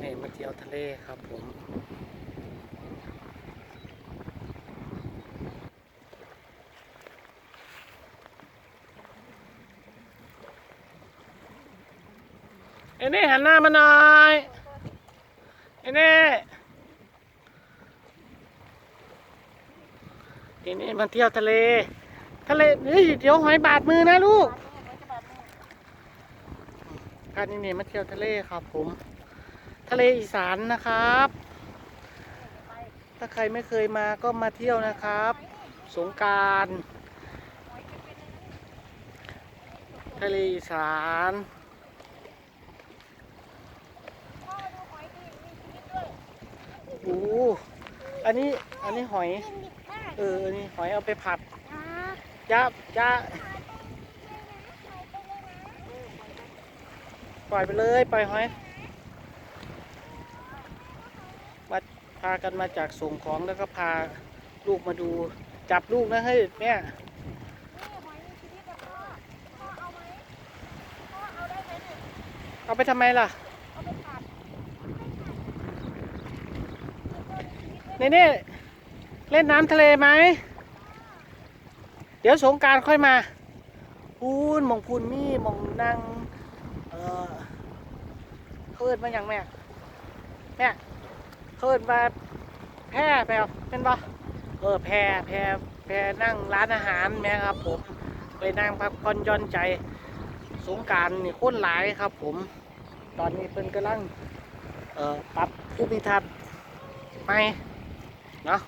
เน่มาเที่ยวทะเลครับผมเอ้เน่หันหน้ามาหน่อยเอ้เน่เอ้เน่มาเที่ยวทะเล ทะเลเฮ้ยเดี๋ยวหอยบาดมือนะลูกพานี่เนี่ยมาเที่ยวทะเลครับผม ทะเลอีสานนะครับ ถ้าใครไม่เคยมาก็มาเที่ยวนะครับ สงการทะเลอีสานโอ้อันนี้ อันนี้หอย เออ อันนี้หอยเอาไปผัดยับยะปล่อยไปเลย ปล่อยหอย มา พากันมาจากส่งของแล้วก็พาลูกมาดูจับลูกนะเฮ้ยแม่เอาไปทำไมล่ะเน่เน่เล่นน้ำทะเลไหม เดี๋ยวสงการค่อยมา พูนมองพูนมี่มองนั่งเออเขาเอินมาอย่างแม่ แม่ เขินมาแพร่แปลเป็นปะเออแพร่แพร่แพร่นั่งร้านอาหารแม่ครับ ผมไปนั่งพักผ่อนย่อนใจสงการนี่โคนหลายครับ ผม ตอนนี้เพิ่นกำลังเอ่อปรับภูมิทัศน์ใหม่เนาะ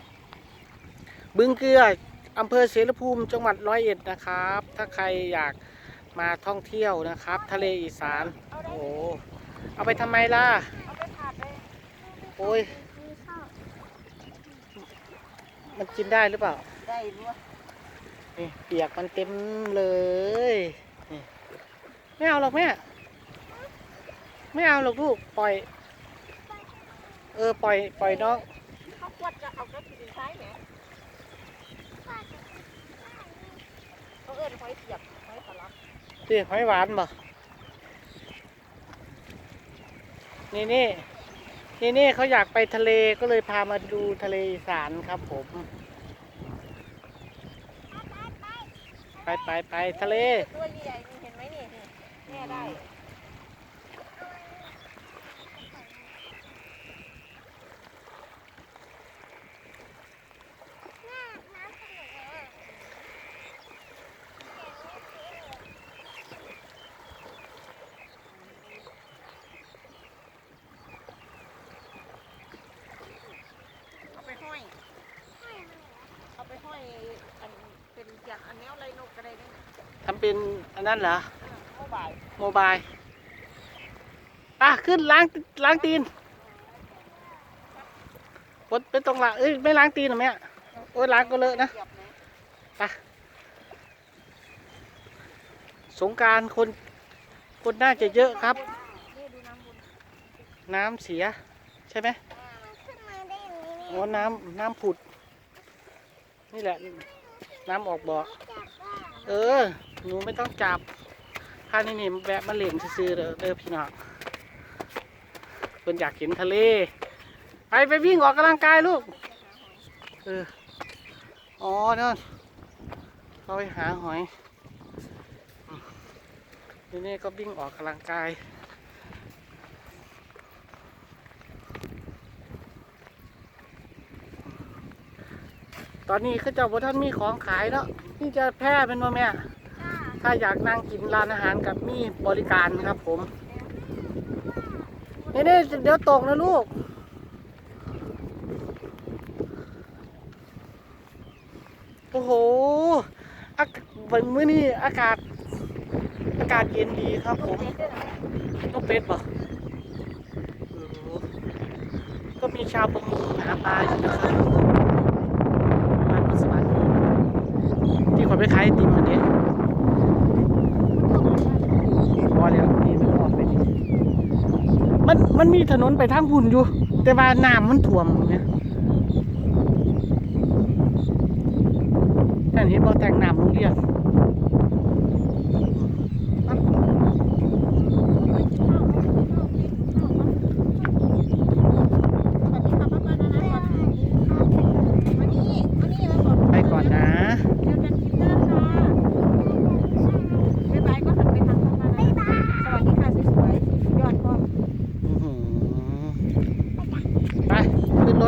บึงเกลืออำเภอเสรภูมิจังหวัดร้อยเอ็ดนะครับ ถ้าใครอยากมาท่องเที่ยวนะครับ ทะเลอีสานโอ้เอาไปทำไมล่ะ เอาไปผัดเลย โอ้ยมีข้าวมันกินได้หรือเปล่า ได้ด้วยนี่เปียกมันเต็มเลยนี่ไม่เอาหรอกแม่ ไม่เอาหรอกลูก ปล่อย เออ ปล่อย ปล่อยน้องข้าวกวดจะเอากระถิ่นซ้ายไหมเขาเอิ้นหอยเสียบหอยสลับตีหอยหวานบ่นี่นี่ ทีนี่เขาอยากไปทะเลก็เลยพามาดูทะเลอีสานครับผม ไปไปไปทะเล ตัวใหญ่ๆนี่เห็นไหมนี่นี่แม่ได้ เอาไปห้อย เอาไปห้อยอันเป็น อย่างอันแนวไรนกก็ได้ด้วยนะทำเป็นอันนั้นเหรออ่าโมบายโมบายอะขึ้นล้างล้างตีนวดเป็นตรงละเอ้ยไม่ล้างตีนเหรอแม่โอ้ยล้างก็เลอะนะ เหยียบไหมไปสงกรารคน คนน่าจะเยอะครับ นี่ดูน้ำบนน้ำเสีย ใช่ไหมขึ้นมาได้อย่างนี้โอ้น้ำน้ำผุด นี่แหละ น้ำออกบ่อเออหนูไม่ต้องจับพานี่นี่แวะมาเล่นซื้อเด้อเด้อพี่น้องเพิ่นอยากเห็นทะเล ไปไปวิ่งออกกำลังกายลูกเอออ๋อนั่นเขาไปหาหอยทีนี่ก็วิ่งออกกำลังกาย ตอนนี้เขาเจ้าบ่ท่านมีของขายแล้วนี่จะแพร่เป็นว่าแม่ ถ้าอยากนั่งกินร้านอาหารกับมีบริการครับผมนี่นี่เดี๋ยวตกนะลูก โอ้โหอากวันมื้อนี้อากาศ อากาศเย็นดีครับผมก็เป็ดป่ะเออก็มีชาวประมงหาปลาอยู่นะครับบ้านพุทธสวรรค์ ที่คนไปขายไอติมอันนี้พอแล้วนี่มันออกไปนี่มันมันมีถนนไปทางพุ่นอยู่ แต่ว่าน้ำมันท่วมเนี่ยท่านเห็นบ่แต่งน้ำลงเรียน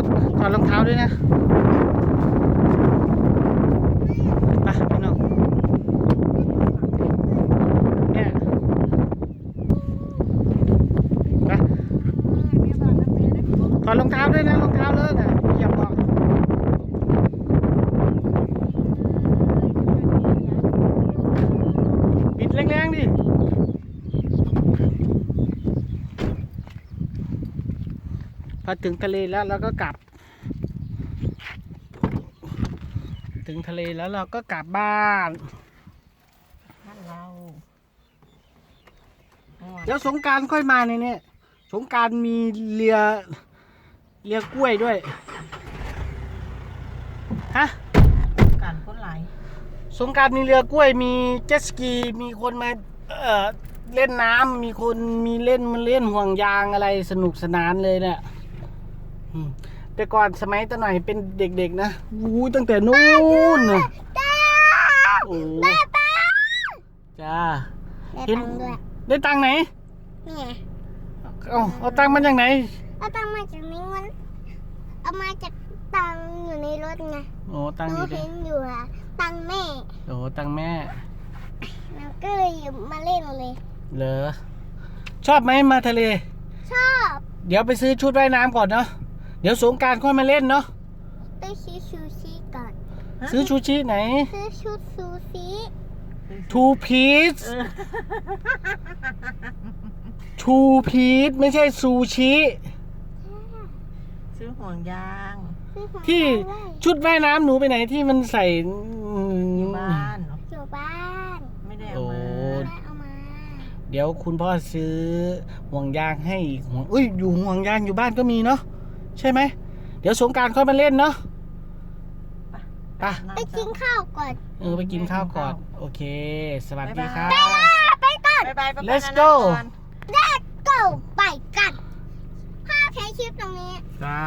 ถถอดรองเท้าด้วยนะไปข้องเนี่ไปถอดรองเท้าด้วยนะรองเท้าเลิกอะอย่าบอก อถึงทะเลแล้วเราก็กลับ ถึงทะเลแล้วเราก็กลับบ้านบ้านเราเดี๋ยวสงกรารค่อยมาในนี้สงกรารมีเรือเรือกล้วยด้วยฮะการคนหลายสงกรารมีเรือกล้วยมีเจ็ตสกีมีคนมาเอ่อเล่นน้ำมีคนมีเล่นมาเล่นห่วงยางอะไรสนุกสนานเลยเนี่ยอืม แต่ก่อนสมัยตอนหน่อยเป็นเด็กๆนะอู้ตั้งแต่นู้นน่ะโอ้จ้าได้ตังค์ด้วยได้ตังค์ไหนนี่ไงเอาเอาตังค์มาจากไหน เอาตังค์มาจากนี้มันเอามาจากตังค์อยู่ในรถไงโอ้ตังหค์อนูยู่ดิเห็นอยู่อะตังค์แม่โอ้ตังค์แม่เราก็เลยหยิบมาเล่นเลยเหรอชอบไหมมาทะเล ชอบ เดี๋ยวไปซื้อชุดว่ายน้ำก่อนเนาะ เดี๋ยวสงกรารค่อยมาเล่นเนาะไปซื้อซูชิก่อนซื้อชูชิไหน ซื้อชุดซูชิทูพีซทูพีซไม่ใช่ซูชิ ซื้อห่วงยาง ซื้อของที่ด้วยชุดว่ายน้ำหนูไปไหนที่มันใส่อยู่บ้านเนอะอยู่บ้านไม่ได้เอามาโอ้แม่เอามาเดี๋ยวคุณพ่อซื้อห่วงยางให้อีกห่วงอุ้ยอยู่ห่วงยางอยู่บ้านก็มีเนาะ ใช่ไหม เดี๋ยวสงกรารค่อยมาเล่นเนาะ ไป ไปกินข้าวก่อน เออไปกินข้าวก่อน โอเค สวัสดีครับไปก่อน บ๊ายบายป๊าป๊า Let's นานา go ก่อน Let's go ไปกันพ่อใช้คลิปตรงนี้ จ้า